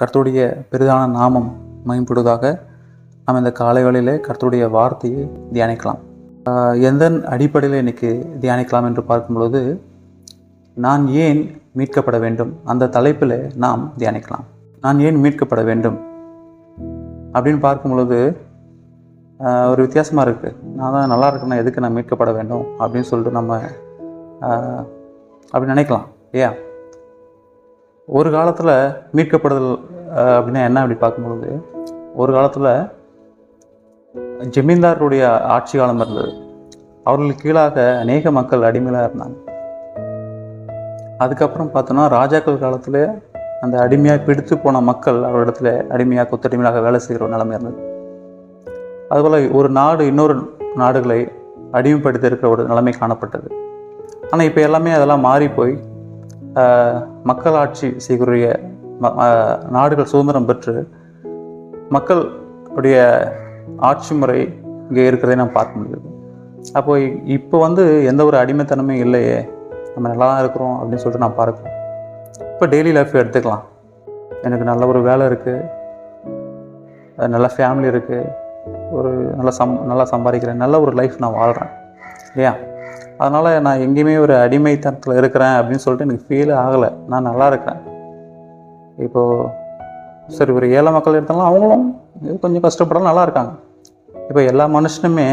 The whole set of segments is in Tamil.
கர்த்தருடைய பெரிதான நாமம் மயம்படுவதாக நாம் இந்த காலை வேளையில் கர்த்தருடைய வார்த்தையை தியானிக்கலாம். எந்த அடிப்படையில் இன்றைக்கி தியானிக்கலாம் என்று பார்க்கும் பொழுது நான் ஏன் மீட்கப்பட வேண்டும்? அந்த தலைப்பில் நாம் தியானிக்கலாம். நான் ஏன் மீட்கப்பட வேண்டும்? அப்படின்னு பார்க்கும் பொழுது ஒரு வித்தியாசமாக இருக்குது நான் தான் நல்லா இருக்கேன்னா எதுக்கு நான் மீட்கப்பட வேண்டும்? அப்படின்னு சொல்லிட்டு நம்ம அப்படி நினைக்கலாம் இல்லையா? ஒரு காலத்தில் மீட்கப்படுதல் அப்படின்னா என்ன அப்படி பார்க்கும்பொழுது ஒரு காலத்தில் ஜமீன்தாருடைய ஆட்சி காலம் இருந்தது. அவர்களுக்கு கீழாக அநேக மக்கள் அடிமையாக இருந்தாங்க. அதுக்கப்புறம் பார்த்தோன்னா ராஜாக்கள் காலத்தில் அந்த அடிமையாக பிடித்து போன மக்கள் அவரிடத்துல அடிமையாக கொத்தடிமையாக வேலை செய்கிற ஒரு நிலைமை இருந்தது. அதுபோல் ஒரு நாடு இன்னொரு நாடுகளை அடிமைப்படுத்தி இருக்கிற ஒரு நிலைமை காணப்பட்டது. ஆனால் இப்போ எல்லாமே அதெல்லாம் மாறி போய் மக்களாட்சி செய்கிற ம- நாடுகள் சுதந்திரம் பெற்று மக்களுடைய ஆட்சி முறை இங்கே இருக்கிறதை நாம் பார்க்க முடியுது அப்போ இப்போ வந்து எந்த ஒரு அடிமைத்தனமே இல்லையே. நம்ம நல்லா தான் இருக்கிறோம் அப்படின்னு சொல்லிட்டு நான் பார்க்குறோம். இப்போ டெய்லி லைஃப் எடுத்துக்கலாம். எனக்கு நல்ல ஒரு வேலை இருக்குது நல்ல ஃபேமிலி இருக்குது ஒரு நல்ல சம் நல்லா சம்பாதிக்கிறேன். நல்ல ஒரு லைஃப் நான் வாழ்கிறேன் இல்லையா? அதனால் நான் எங்கேயுமே ஒரு அடிமைத்தனத்தில் இருக்கிறேன் அப்படின்னு சொல்லிட்டு எனக்கு ஃபீல் ஆகலை. நான் நல்லா இருக்கிறேன். இப்போது சரி ஒரு ஏழை மக்கள் எடுத்தாலும் அவங்களும் கொஞ்சம் கஷ்டப்படாமல் நல்லா இருக்காங்க. இப்போ எல்லா மனுஷனுமே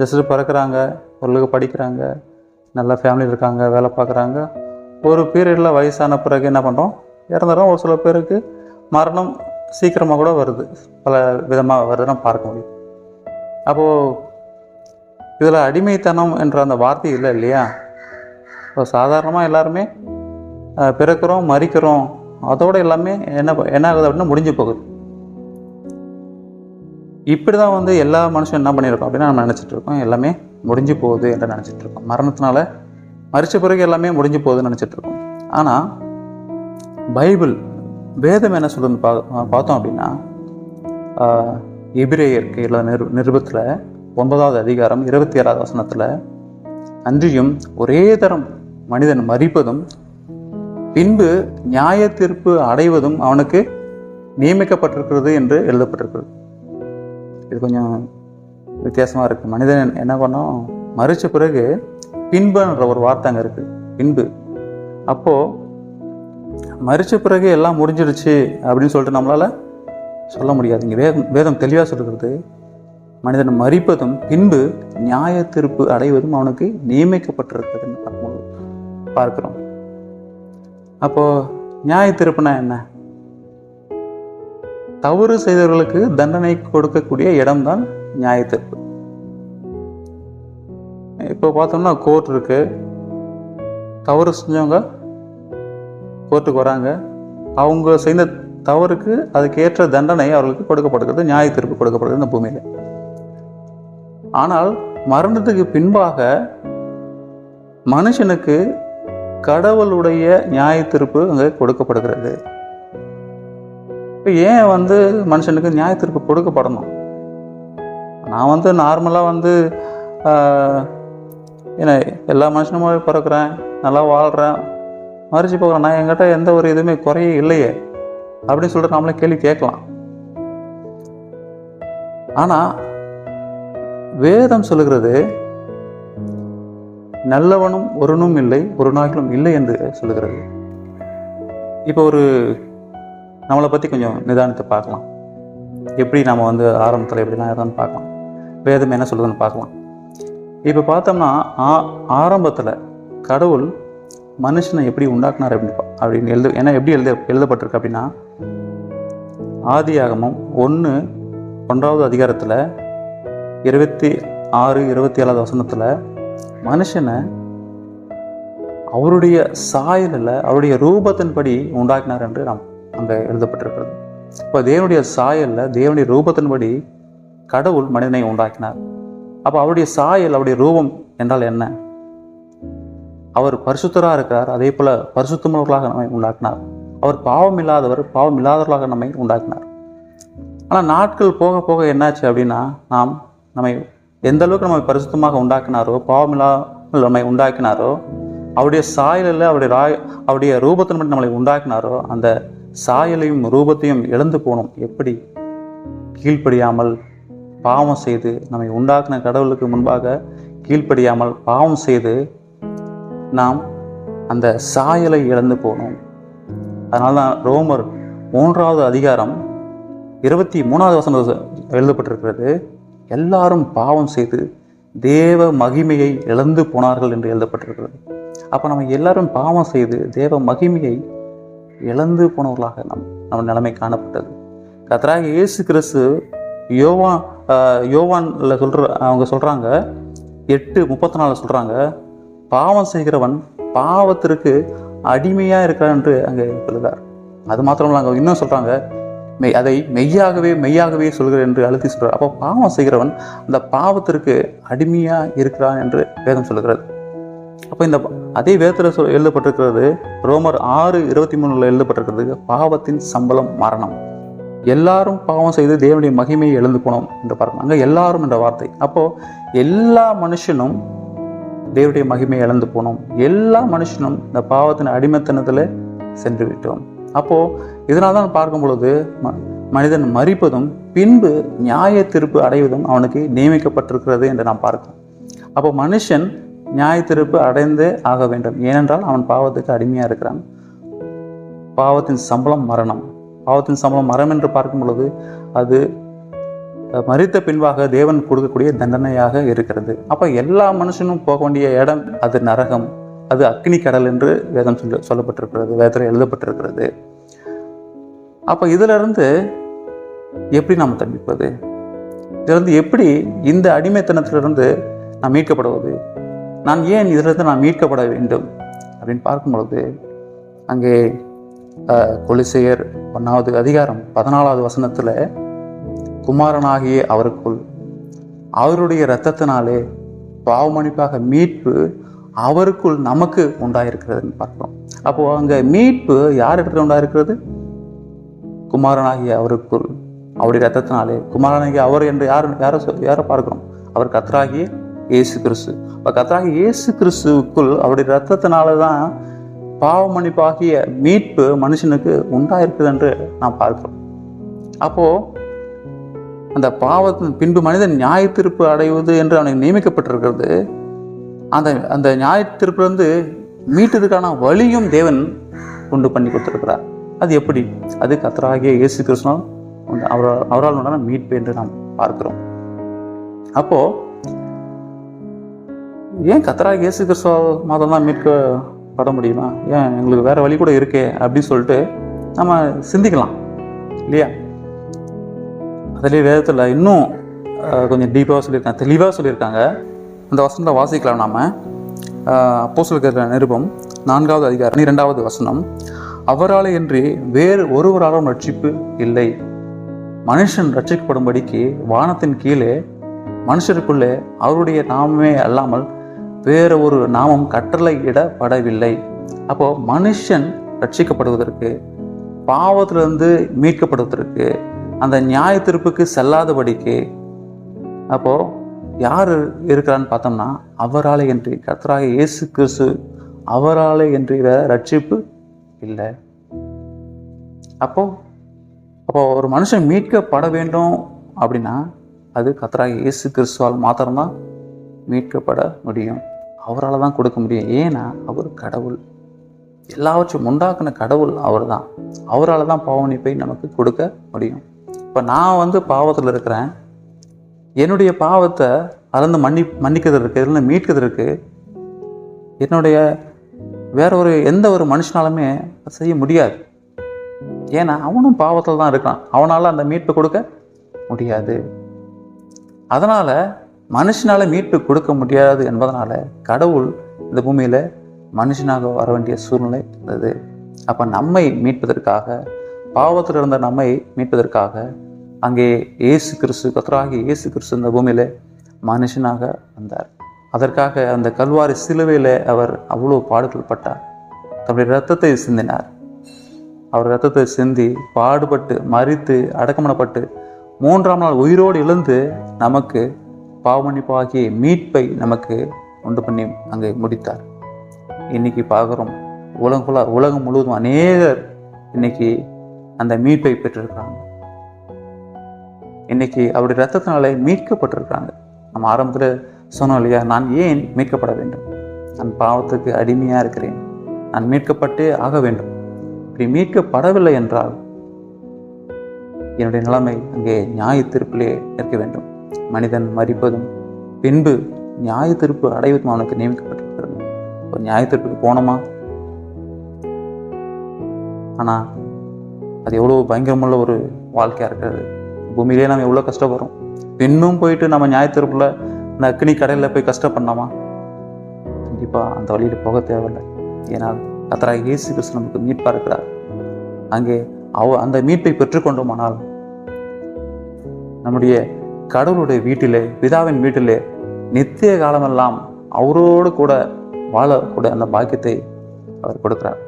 ஜஸ்ட்டு பிறக்கிறாங்க ஓரளவுக்கு படிக்கிறாங்க நல்ல ஃபேமிலி இருக்காங்க வேலை பார்க்குறாங்க. ஒரு பீரியடில் வயசான பிறகு என்ன பண்ணுறோம் இறந்துடும் ஒரு சில பேருக்கு மரணம் சீக்கிரமாக கூட வருது. பல விதமாக வருது நம்ம பார்க்க முடியும். அப்போது இதில் அடிமைத்தனம் என்ற அந்த வார்த்தை இல்லை இல்லையா? இப்போ சாதாரணமாக எல்லாருமே பிறக்கிறோம் மறிக்கிறோம் அதோட எல்லாமே என்ன என்ன ஆகுது அப்படின்னா முடிஞ்சு போகுது. இப்படி தான் வந்து எல்லா மனுஷன் என்ன பண்ணியிருக்கோம் அப்படின்னா நம்ம நினச்சிட்டு இருக்கோம் எல்லாமே முடிஞ்சு போகுது என்று நினச்சிட்டு இருக்கோம். மரணத்தினால மறிச்ச பிறகு எல்லாமே முடிஞ்சு போகுதுன்னு நினச்சிட்டு இருக்கோம். ஆனால் பைபிள் வேதம் என்ன சொல்லுன்னு பா பார்த்தோம் அப்படின்னா ஆஹ், எபிரேயருக்கு நிரு நிருபத்தில் ஒன்பதாவது அதிகாரம் இருபத்தி ஏழாவது வசனத்தில் அன்றியும் ஒரே தரம் மனிதன் மறிப்பதும் பின்பு நியாய தீர்ப்பு அடைவதும் அவனுக்கு நியமிக்கப்பட்டிருக்கிறது என்று எழுதப்பட்டிருக்கிறது. இது கொஞ்சம் வித்தியாசமாக இருக்குது மனிதன் என்ன பண்ணோம்? மறிச்ச பிறகு பின்புன்ற ஒரு வார்த்தை அங்கே இருக்குது பின்பு. அப்போது மறிச்ச பிறகு எல்லாம் முடிஞ்சிடுச்சு அப்படின்னு சொல்லிட்டு நம்மளால் சொல்ல முடியாது. இங்கே வேதம் வேதம் தெளிவாக சொல்கிறது மனிதன் மறிப்பதும் பின்பு நியாய தீர்ப்பு அடைவதும் அவனுக்கு நியமிக்கப்பட்டிருக்கிறதுன்னு பார்க்கும்போது பார்க்கிறோம். அப்போது நியாய தீர்ப்புனா என்ன? தவறு செய்தவர்களுக்கு தண்டனை கொடுக்கக்கூடிய இடம்தான் நியாய தீர்ப்பு. இப்போ பார்த்தோம்னா கோர்ட் இருக்கு. தவறு செஞ்சவங்க கோர்ட்டுக்கு வராங்க. அவங்க செய்த தவறுக்கு அதுக்கேற்ற தண்டனை அவர்களுக்கு கொடுக்கப்படுகிறது நியாய தீர்ப்பு கொடுக்கப்படுகிறது இந்த பூமியில். ஆனால் மரணத்துக்கு பின்பாக மனுஷனுக்கு கடவுளுடைய நியாய தீர்ப்பு அங்கே கொடுக்கப்படுகிறது. இப்போ ஏன் வந்து மனுஷனுக்கு நியாய தீர்ப்பு கொடுக்கப்படணும்? நான் வந்து நார்மலாக வந்து என்ன எல்லா மனுஷனுமே பிறக்கிறேன் நல்லா வாழ்கிறேன் மறிச்சு போகிறேன் நான் என்கிட்ட எந்த ஒரு இதுவுமே குறையே இல்லையே அப்படின்னு சொல்லிட்டு நாமளே கேள்வி கேட்கலாம். ஆனால் வேதம் சொல்லுகிறது நல்லவனும் ஒருனும் இல்லை ஒரு நாய்களும் இல்லை என்று சொல்லுகிறது. இப்போ ஒரு நம்மளை பற்றி கொஞ்சம் நிதானத்தை பார்க்கலாம். எப்படி நம்ம வந்து ஆரம்பத்தில் எப்படிலாம் இருந்தான்னு பார்க்கலாம். வேதம் என்ன சொல்லுதுன்னு பார்க்கலாம். இப்போ பார்த்தோம்னா ஆ ஆரம்பத்தில் கடவுள் மனுஷனை எப்படி உண்டாக்குனார் அப்படின்னு பா- அப்படின்னு எழுத ஏன்னா எப்படி எழுத எழுதப்பட்டிருக்கு அப்படின்னா ஆதி ஆகமும் ஒன்று ஒன்றாவது அதிகாரத்தில் இருபத்தி ஆறு இருபத்தி ஏழாவது வசனத்தில் மனுஷனை அவருடைய சாயலில் அவருடைய ரூபத்தின்படி உண்டாக்கினார் என்று நாம் அங்கே எழுதப்பட்டிருக்கிறது. இப்போ தேவனுடைய சாயலில் தேவனுடைய ரூபத்தின்படி கடவுள் மனிதனை உண்டாக்கினார். அப்போ அவருடைய சாயல் அவருடைய ரூபம் என்றால் என்ன? அவர் பரிசுத்தராக இருக்கிறார் அதே போல பரிசுத்தமர்களாக நம்மை உண்டாக்கினார். அவர் பாவம் இல்லாதவர் பாவம் இல்லாதவர்களாக நம்மை உண்டாக்கினார். ஆனால் நாட்கள் போக போக என்னாச்சு அப்படின்னா நாம் நம்மை எந்த அளவுக்கு நம்மை பரிசுத்தமாக உண்டாக்கினாரோ பாவமில்லாமல் நம்மை உண்டாக்கினாரோ அவருடைய சாயலில் அவருடைய ராய் அவருடைய ரூபத்தின் மட்டும் நம்மளை உண்டாக்கினாரோ அந்த சாயலையும் ரூபத்தையும் இழந்து போனோம். எப்படி? கீழ்ப்படியாமல் பாவம் செய்து நம்மை உண்டாக்கின கடவுளுக்கு முன்பாக கீழ்ப்படியாமல் பாவம் செய்து நாம் அந்த சாயலை இழந்து போனோம். அதனால தான் ரோமர் மூன்றாவது அதிகாரம் இருபத்தி மூணாவது வசனம் எழுதப்பட்டிருக்கிறது. எல்லாரும் பாவம் செய்து தேவ மகிமையை இழந்து போனார்கள் என்று எழுதப்பட்டிருக்கிறது. அப்போ நம்ம எல்லாரும் பாவம் செய்து தேவ மகிமையை இழந்து போனவர்களாக நம் நம்ம நிலைமை காணப்பட்டது. கத்தராக இயேசு கிறிஸ்து யோவான் யோவானில் சொல்கிற அவங்க சொல்கிறாங்க எட்டு முப்பத்தி நாலு சொல்கிறாங்க பாவம் செய்கிறவன் பாவத்திற்கு அடிமையாக இருக்கிறான் என்று அங்கே சொல்லுகிறார். அது மாத்திரமில்ல அங்கே இன்னும் சொல்கிறாங்க மெய் அதை மெய்யாகவே மெய்யாகவே சொல்கிறேன் என்று அழுத்தி சொல்கிறார் அப்போ பாவம் செய்கிறவன் அந்த பாவத்திற்கு அடிமையா இருக்கிறான் என்று வேதம் சொல்லுகிறது. அப்போ இந்த அதே வேதத்தில் சொல் எழுதப்பட்டிருக்கிறது ரோமர் ஆறு இருபத்தி மூணுல எழுதப்பட்டிருக்கிறது பாவத்தின் சம்பளம் மரணம். எல்லாரும் பாவம் செய்து தேவனுடைய மகிமையை எழுந்து போனோம் என்று பார்க்கணும் அங்கே எல்லாரும் என்ற வார்த்தை. அப்போ எல்லா மனுஷனும் தேவனுடைய மகிமையை இழந்து போனோம். எல்லா மனுஷனும் இந்த பாவத்தின் அடிமைத்தனத்தில் சென்று விட்டோம். அப்போ இதனால் தான் பார்க்கும் பொழுது ம- மனிதன் மறிப்பதும் பின்பு நியாய திருப்பு அடைவதும் அவனுக்கு நியமிக்கப்பட்டிருக்கிறது என்று நாம் பார்க்கிறோம் அப்போ மனுஷன் நியாய திருப்பு அடைந்தே ஆக வேண்டும். ஏனென்றால் அவன் பாவத்துக்கு அடிமையாக இருக்கிறான். பாவத்தின் சம்பளம் மரணம். பாவத்தின் சம்பளம் மரம் என்று பார்க்கும் பொழுது அது மறித்த பின்பாக தேவன் கொடுக்கக்கூடிய தண்டனையாக இருக்கிறது. அப்போ எல்லா மனுஷனும் போக வேண்டிய இடம் அது நரகம். அது அக்னி கடல் என்று வேதம் சொல்ல சொல்லப்பட்டிருக்கிறது வேதத்தில் எழுதப்பட்டிருக்கிறது. அப்போ இதிலிருந்து எப்படி நாம் தப்பிப்பது? இதிலிருந்து எப்படி இந்த அடிமைத்தனத்திலிருந்து நான் மீட்கப்படுவது? நான் ஏன் இதிலிருந்து நான் மீட்கப்பட வேண்டும்? அப்படின்னு பார்க்கும் பொழுது அங்கே கொலிசையர் ஒன்றாவது அதிகாரம் பதினாலாவது வசனத்தில் குமாரனாகிய அவருக்குள் அவருடைய இரத்தத்தினாலே பாவமணிப்பாக மீட்பு அவருக்குள் நமக்கு உண்டாயிருக்கிறதுன்னு பார்க்குறோம். அப்போது அங்கே மீட்பு யார் இடத்துல உண்டாயிருக்கிறது? குமாரனாகிய அவருக்குள் அவருடைய ரத்தத்தினாலே குமாரனாகிய அவர் என்று யார் யாரை யாரை பார்க்கிறோம்? அவர் கத்தராகிய இயேசு கிறிஸ்து. இப்போ கத்தராகி இயேசு கிறிஸ்துவுக்குள் அவருடைய ரத்தத்தினால தான் பாவ மன்னிப்பாகிய மீட்பு மனுஷனுக்கு உண்டாயிருக்குது என்று நாம் பார்க்கிறோம். அப்போது அந்த பாவத்தின் பின்பு மனிதன் நியாய தீர்ப்பு அடைவது என்று அவனுக்கு நியமிக்கப்பட்டிருக்கிறது. அந்த அந்த நியாய தீர்ப்பிலிருந்து மீட்டதுக்கான வழியும் தேவன் உண்டு பண்ணி கொடுத்துருக்கிறார். அது எப்படி? அது கத்தராகிய இயேசு கிருஷ்ணா அவரால் அவரால் உண்டான மீட்பு என்று நாம் பார்க்கிறோம். அப்போ ஏன் கத்தராக இயேசு கிறிஸ்துவ மாதம் தான் மீட்கப்பட முடியுமா? ஏன் எங்களுக்கு வேற வழி கூட இருக்கே அப்படின்னு சொல்லிட்டு நம்ம சிந்திக்கலாம். இல்லையா? அதுலேயே வேதத்தில் இன்னும் கொஞ்சம் டீப்பாக சொல்லியிருக்காங்க தெளிவாக சொல்லியிருக்காங்க. அந்த வசனத்தை வாசிக்கலாம் நாம். அப்போ சொல்கிற நிருபம் நான்காவது அதிகாரம் ரெண்டாவது வசனம். அவராலே இன்றி வேறு ஒருவராலும் ரட்சிப்பு இல்லை. மனுஷன் ரட்சிக்கப்படும்படிக்கு வானத்தின் கீழே மனுஷருக்குள்ளே அவருடைய நாமமே அல்லாமல் வேற ஒரு நாமம் கட்டளையிடப்படவில்லை அப்போ மனுஷன் ரட்சிக்கப்படுவதற்கு பாவத்திலிருந்து மீட்கப்படுவதற்கு அந்த நியாய திருப்புக்கு செல்லாதபடிக்கு அப்போ யார் இருக்கிறான்னு பார்த்தோம்னா அவராலே என்று கர்த்தராக இயேசு கிறிஸ்து அவராலே என்று வேற ரட்சிப்பு இல்லை. அப்போ அப்போ ஒரு மனுஷன் மீட்கப்பட வேண்டும் அப்படின்னா அது கர்த்தராக இயேசு கிறிஸ்துவால் மாத்திரம்தான் மீட்கப்பட முடியும். அவரால் தான் கொடுக்க முடியும். ஏன்னா அவர் கடவுள். எல்லாவற்றையும் உண்டாக்குன கடவுள் அவர் தான் அவரால் தான் பாவனிப்பை நமக்கு கொடுக்க முடியும். இப்போ நான் வந்து பாவத்தில் இருக்கிறேன். என்னுடைய பாவத்தை அளந்து மன்னி மன்னிக்கிறதுக்கு இல்லைன்னா மீட்கிறதுக்கு என்னுடைய வேற ஒரு எந்த ஒரு மனுஷனாலுமே செய்ய முடியாது. ஏன்னா அவனும் பாவத்தில் தான் இருக்கான். அவனால் அந்த மீட்பு கொடுக்க முடியாது. அதனால் மனுஷனால் மீட்பு கொடுக்க முடியாது என்பதனால் கடவுள் இந்த பூமியில் மனுஷனாக வர வேண்டிய சூழ்நிலை இருந்தது. அப்போ நம்மை மீட்பதற்காக பாவத்தில் இருந்த நம்மை மீட்பதற்காக அங்கே இயேசு கிறிஸ்து கத்தராகி இயேசு கிறிஸ்து இந்த பூமியில் மனுஷனாக வந்தார். அதற்காக அந்த கல்வாரி சிலுவையில் அவர் அவ்வளோ பாடுகள் பட்டார் தன்னுடைய ரத்தத்தை சிந்தினார். அவர் ரத்தத்தை சிந்தி பாடுபட்டு மறித்து அடக்கமனப்பட்டு மூன்றாம் நாள் உயிரோடு எழுந்து நமக்கு பாவமன்னிப்பாகிய மீட்பை நமக்கு உண்டு பண்ணி அங்கே முடித்தார். இன்னைக்கு பார்க்குறோம் உலகம் உலகம் முழுவதும் அநேகர் இன்னைக்கு அந்த மீட்பை பெற்றிருக்கிறாங்க. இன்னைக்கு அவருடைய ரத்தத்தினாலே மீட்கப்பட்டிருக்காங்க நம்ம ஆரம்பத்தில் சொன்னோம் இல்லையா நான் ஏன் மீட்கப்பட வேண்டும்? நான் பாவத்துக்கு அடிமையாக இருக்கிறேன். நான் மீட்கப்பட்டே ஆக வேண்டும். இப்படி மீட்கப்படவில்லை என்றால் என்னுடைய நிலைமை அங்கே நியாய தீர்ப்பிலே வேண்டும். மனிதன் மறிப்பதும் பின்பு நியாய தீர்ப்பு அடைவதும் அவனுக்கு நியமிக்கப்பட்டிருக்கிறது. இப்போ நியாய தீர்ப்புக்கு போனோமா? ஆனால் அது எவ்வளோ பயங்கரமுள்ள ஒரு வாழ்க்கையாக இருக்கிறது. பூமியிலே நம்ம எவ்வளோ கஷ்டப்படுறோம். பின்னும் போயிட்டு நம்ம நியாய இந்த அக்னி கடையில் போய் கஷ்டப்படலாமா? கண்டிப்பாக அந்த வழியில் போக தேவையில்லை. ஏனால் கத்தராக இயேசு கிறிஸ்து நமக்கு மீட்பாக இருக்கிறார். அங்கே அவ அந்த மீட்பை பெற்றுக்கொண்டோமானால் நம்முடைய கடவுளுடைய வீட்டிலே பிதாவின் வீட்டிலே நித்திய காலமெல்லாம் அவரோடு கூட வாழக்கூடிய அந்த பாக்கியத்தை அவர் கொடுக்கிறார்.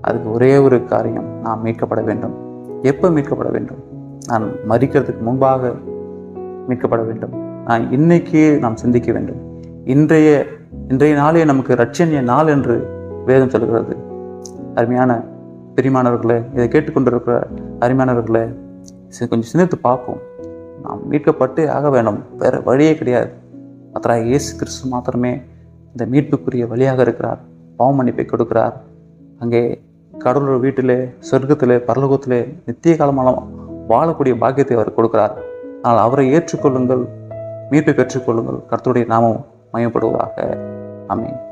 அதுக்கு ஒரே ஒரு காரியம் நான் மீட்கப்பட வேண்டும். எப்போ மீட்கப்பட வேண்டும்? நான் மறிக்கிறதுக்கு முன்பாக மீட்கப்பட வேண்டும். இன்னைக்கு நாம் சிந்திக்க வேண்டும். இன்றைய இன்றைய நாளே நமக்கு ரட்சணிய நாள் என்று வேதம் சொல்கிறது. அருமையான பெரியமானவர்களே இதை கேட்டுக்கொண்டிருக்கிற அருமையானவர்களே கொஞ்சம் சிந்தித்து பார்ப்போம். நாம் மீட்கப்பட்டு ஆக வேண்டும் வேறு வழியே கிடையாது. அத்தராக இயேசு கிறிஸ்து மாத்திரமே இந்த மீட்புக்குரிய வழியாக இருக்கிறார். பாவமன்னிப்பை கொடுக்கிறார். அங்கே கடவுளோட வீட்டிலே சொர்க்கத்திலே பரலோகத்திலே நித்திய காலமாக வாழக்கூடிய பாக்கியத்தை அவர் கொடுக்கிறார். ஆனால் அவரை ஏற்றுக்கொள்ளுங்கள். மீட்பை பெற்றுக்கொள்ளுங்கள் கர்த்தருடைய நாமம் மயப்படுவதாக. அமேன்